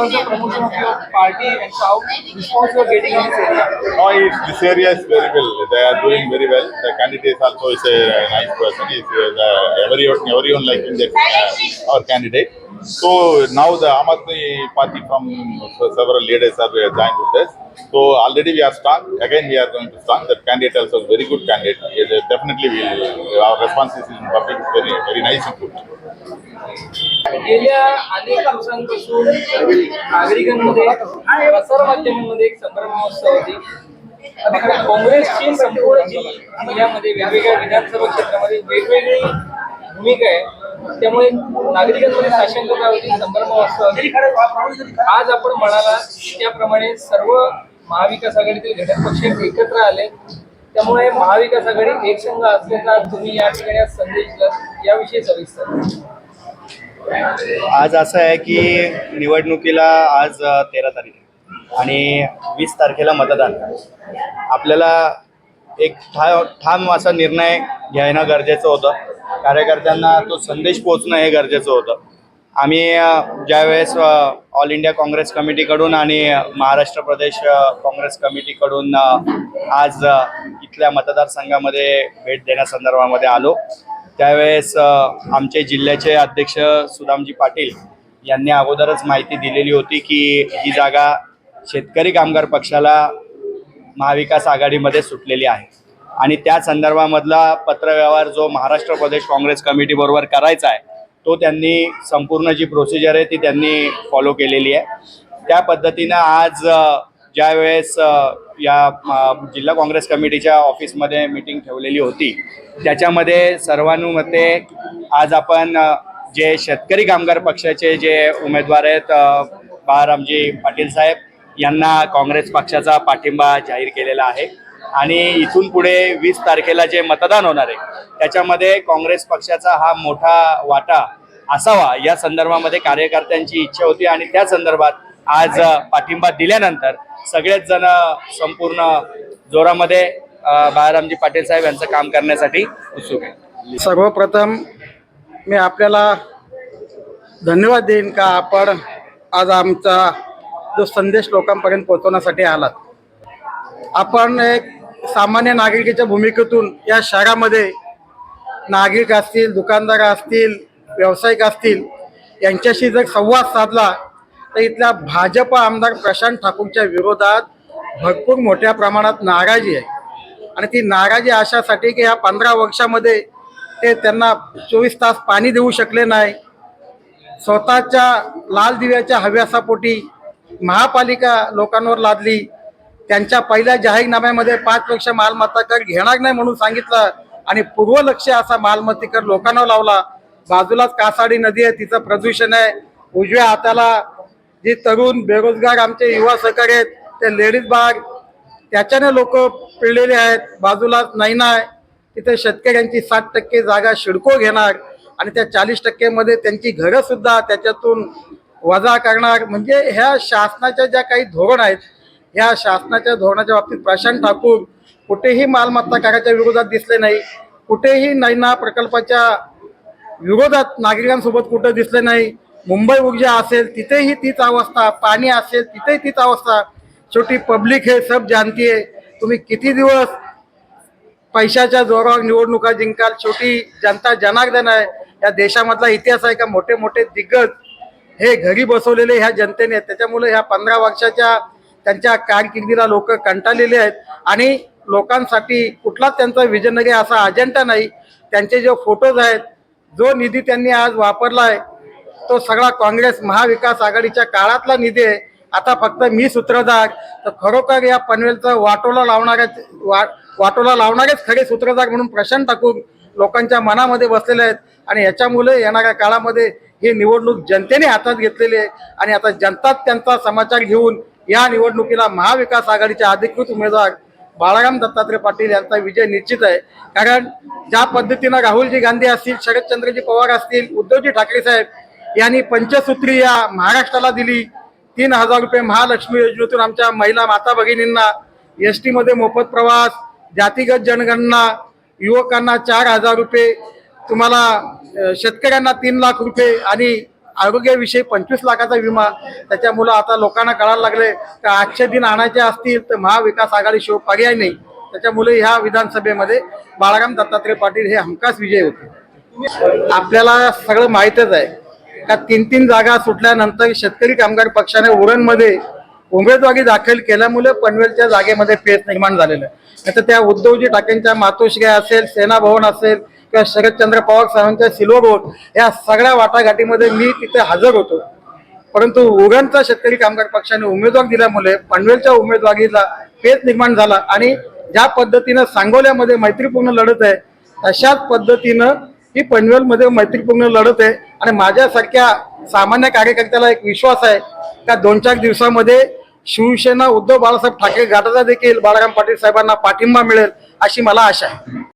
The promotion of your party and how response you are getting in this area. No, it's, this area is very well. They are doing very well. The candidate also is a nice person. Uh, everyone, everyone liking that uh, our candidate. So now the Aam party from several leaders are uh, joined with us. So already we are strong. Again we are going to strong. The candidate also very good candidate. Uh, definitely we our responses in public is very very nice and good. गेल्या अनेक दिवसांपासून नागरिकांमध्ये प्रसार माध्यमांमध्ये एक संभ्रम अवस्था होती. काँग्रेसची संपूर्ण जी जिल्ह्यामध्ये वेगवेगळ्या विधानसभा क्षेत्रामध्ये वेगवेगळी भूमिका आहे त्यामुळे नागरिकांमध्ये साशंकता होती? संभ्रम अवस्था आज आपण म्हणाला त्याप्रमाणे सर्व महाविकास आघाडीतील घटक पक्ष एकत्र आले. त्यामुळे महाविकास आघाडी एकसंघ असल्याचा तुम्ही या ठिकाणी संदेश दिला याविषयी सविस्तर. आज असं आहे की निवडणुकीला आज तेरा तारीख आणि वीस तारखेला मतदान. आपल्याला एक ठा ठाम असा निर्णय घेणं गरजेचं होतं. कार्यकर्त्यांना तो संदेश पोचणं हे गरजेचं होतं. आम्ही ज्यावेळेस ऑल इंडिया काँग्रेस कमिटीकडून आणि महाराष्ट्र प्रदेश काँग्रेस कमिटीकडून आज इथल्या मतदारसंघामध्ये भेट देण्यासंदर्भामध्ये आलो. त्यावेळेस आमचे जिल्ह्याचे अध्यक्ष सुदामजी पाटील यांनी अगोदरच माहिती दिलेली होती की ही जागा शेतकरी कामगार पक्षाला महाविकास आघाडीमध्ये सुटलेली आहे. आणि त्या संदर्भामधला पत्रव्यवहार जो महाराष्ट्र प्रदेश काँग्रेस कमिटीबरोबर करायचा आहे तो त्यांनी संपूर्ण जी प्रोसिजर आहे ती त्यांनी फॉलो केलेली आहे. त्या पद्धतीनं आज ज्यावेळेस या जिल्हा काँग्रेस कमिटीच्या ऑफिसमध्ये मीटिंग ठेवलेली होती. त्याच्यामध्ये सर्वानुमते आज आपण जे शेतकरी कामगार पक्षाचे जे उमेदवार आहेत बाळारामजी पाटील साहेब यांना काँग्रेस पक्षाचा पाठिंबा जाहीर केलेला आहे. आणि इथून पुढे वीस तारखेला जे मतदान होणार आहे त्याच्यामध्ये काँग्रेस पक्षाचा हा मोठा वाटा असावा या संदर्भामध्ये कार्यकर्त्यांची इच्छा होती आणि त्या संदर्भात आज पाठिंबा दिल्यानंतर सगळेच जण संपूर्ण जोरामध्ये बाळारामजी पाटील साहेब यांचं काम करण्यासाठी उत्सुक आहे सर्वप्रथम मी आपल्याला धन्यवाद देईन का आपण आज आमचा जो संदेश लोकांपर्यंत पोहोचवण्यासाठी आलात. आपण एक सामान्य नागरिकेच्या भूमिकेतून या शहरामध्ये नागरिक असतील दुकानदार असतील व्यावसायिक असतील यांच्याशी जर संवाद साधला तर इथल्या भाजप आमदार प्रशांत ठाकूरच्या विरोधात भरपूर मोठ्या प्रमाणात नाराजी आहे. आणि ती नाराजी अशासाठी की या पंधरा वर्षामध्ये ते त्यांना चोवीस तास पाणी देऊ शकले नाही. स्वतःच्या लाल दिव्याच्या हव्यासापोटी महापालिका लोकांवर लादली. त्यांच्या पहिल्या जाहीरनाम्यामध्ये पाच वर्ष मालमत्ता कर घेणार नाही म्हणून सांगितलं आणि पूर्वलक्ष असा मालमत्ता कर लोकांना लावला. बाजूलाच कासाडी नदी आहे तिचं प्रदूषण आहे. उजव्या हाताला जे तरुण बेरोजगार आमचे युवा सहकारी आहेत ते लेडीज बाग त्याच्याने लोक पिळलेले आहेत बाजूला नैना आहे. तिथे शेतकऱ्यांची साठ टक्के जागा शिडको घेणार आणि त्या चाळीस टक्केमध्ये त्यांची घरंसुद्धा त्याच्यातून वजा करणार. म्हणजे ह्या शासनाच्या ज्या काही धोरण आहेत ह्या शासनाच्या धोरणाच्या बाबतीत प्रशांत ठाकूर कुठेही मालमत्ता कराच्या विरोधात दिसले नाही. कुठेही नैना प्रकल्पाच्या विरोधात नागरिकांसोबत कुठं दिसले नाही. मुंबई ऊर्जा असेल तिथेही तीच अवस्था पाणी असेल तिथेही तीच अवस्था. छोटी पब्लिक हे सब जानतीये तुम्ही किती दिवस पैशाच्या जोरावर निवडणुका जिंकाल? छोटी जनता जनार्दन आहे. या देशामधला इतिहास आहे का? मोठे मोठे दिग्गज हे घरी बसवलेले ह्या जनतेने आहेत. त्याच्यामुळे ह्या पंधरा वर्षाच्या त्यांच्या कारकिर्दीला लोक कंटाळलेले आहेत. आणि लोकांसाठी कुठलाच त्यांचा विजनरी असा अजेंडा नाही. त्यांचे जे फोटोज आहेत जो निधी त्यांनी आज वापरला आहे तो सगळा काँग्रेस महाविकास आघाडीच्या काळातला निधी आहे. आता फक्त मी सूत्रधार तर खरोखर या पनवेलचं वाटोला लावणाऱ्या वा वाटोला लावणारेच खरे सूत्रधार म्हणून प्रश्न टाकून लोकांच्या मनामध्ये बसलेले आहेत. आणि याच्यामुळे येणाऱ्या काळामध्ये ही निवडणूक जनतेने हातात घेतलेली आहे. आणि आता जनताच त्यांचा समाचार घेऊन या निवडणुकीला महाविकास आघाडीचे अधिकृत उमेदवार बाळाराम दत्तात्रय पाटील यांचा विजय निश्चित आहे. कारण ज्या पद्धतीनं राहुलजी गांधी असतील शरदचंद्रजी पवार असतील उद्धवजी ठाकरे साहेब यांनी पंचसूत्री या महाराष्ट्राला दिली. तीन हजार रुपये महालक्ष्मी योजनेतून आमच्या महिला माता भगिनींना एस टीमध्ये मोफत प्रवास जातीगत जनगणना युवकांना चार हजार रुपये तुम्हाला शेतकऱ्यांना तीन लाख रुपये आणि आरोग्याविषयी पंचवीस लाखाचा विमा. त्याच्यामुळं आता लोकांना कळायला लागले का आजचे दिन आणायचे असतील तर महाविकास आघाडी शिव पर्याय नाही. त्याच्यामुळे ह्या विधानसभेमध्ये बाळाराम दत्तात्रय पाटील हे हमखास विजय होते. आपल्याला सगळं माहीतच आहे. त्या तीन तीन जागा सुटल्यानंतर शेतकरी कामगार पक्षाने उरणमध्ये उमेदवारी दाखल केल्यामुळे पनवेलच्या जागेमध्ये पेच निर्माण झालेलं आहे. नाही तर त्या उद्धवजी ठाकरेंच्या मातोश्री असेल सेना भवन असेल किंवा शरदचंद्र पवार साहेबांच्या सिल्वर रोड या सगळ्या वाटाघाटीमध्ये मी तिथे हजर होतो. परंतु उरणचा शेतकरी कामगार पक्षाने उमेदवार दिल्यामुळे पनवेलच्या उमेदवारीला पेच निर्माण झाला आणि ज्या पद्धतीनं सांगोल्यामध्ये मैत्रीपूर्ण लढत आहे तशाच पद्धतीनं ही पनवेलमध्ये मैत्रीपूर्ण लढत आहे आणि माझ्यासारख्या सामान्य कार्यकर्त्याला एक विश्वास आहे का दोन चार दिवसामध्ये शिवसेना उद्धव बाळासाहेब ठाकरे गटाचा देखील बाळाराम पाटील साहेबांना पाठिंबा मिळेल अशी मला आशा आहे.